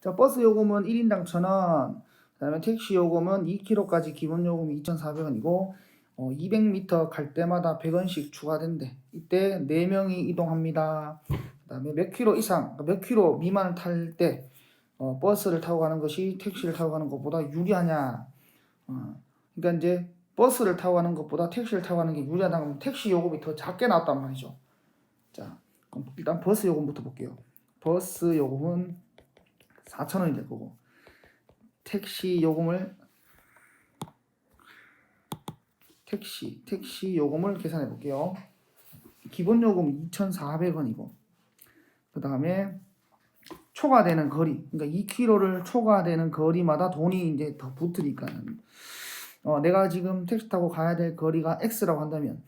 자, 버스 요금은 1인당 1,000원. 그 다음에 택시 요금은 2km까지 기본 요금이 2,400원이고 어, 200m 갈 때마다 100원씩 추가된대. 이때 4명이 이동합니다. 그 다음에 몇 킬로 이상, 그러니까 몇 킬로 미만을 탈 때 어, 버스를 타고 가는 것이 택시를 타고 가는 것보다 유리하냐? 어, 그러니까 이제 버스를 타고 가는 것보다 택시를 타고 가는 게 유리하다 면 택시 요금이 더 작게 나왔단 말이죠. 자, 그럼 일단 버스 요금부터 볼게요. 버스 요금은 4,000원이 될 거고 택시 요금을 택시 택시 요금을 계산해 볼게요. 기본 요금 2,400원이고 그 다음에 초과되는 거리 그러니까 2km를 초과되는 거리마다 돈이 이제 더 붙으니까 어, 내가 지금 택시 타고 가야 될 거리가 x라고 한다면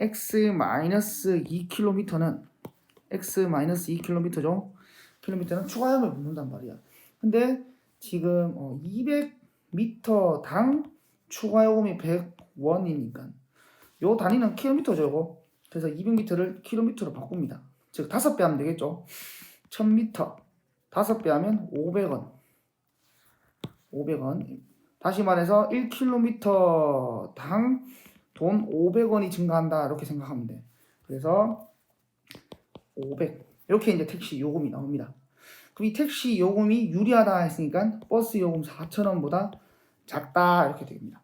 x 마이너스 2km는 x 마이너스 2km죠. 킬로미터는 추가요금을 붙는단 말이야. 근데 지금 어, 200m당 추가요금이 100원이니까 요 단위는 킬로미터죠. 요거. 그래서 200m를 킬로미터로 바꿉니다. 즉 다섯 배 하면 되겠죠. 1000m 다섯 배 하면 500원. 500원. 다시 말해서 1km당 돈 500원이 증가한다 이렇게 생각하면 돼. 그래서 500 이렇게 이제 택시 요금이 나옵니다. 그럼 이 택시 요금이 유리하다 했으니까 버스 요금 4,000원보다 작다 이렇게 됩니다.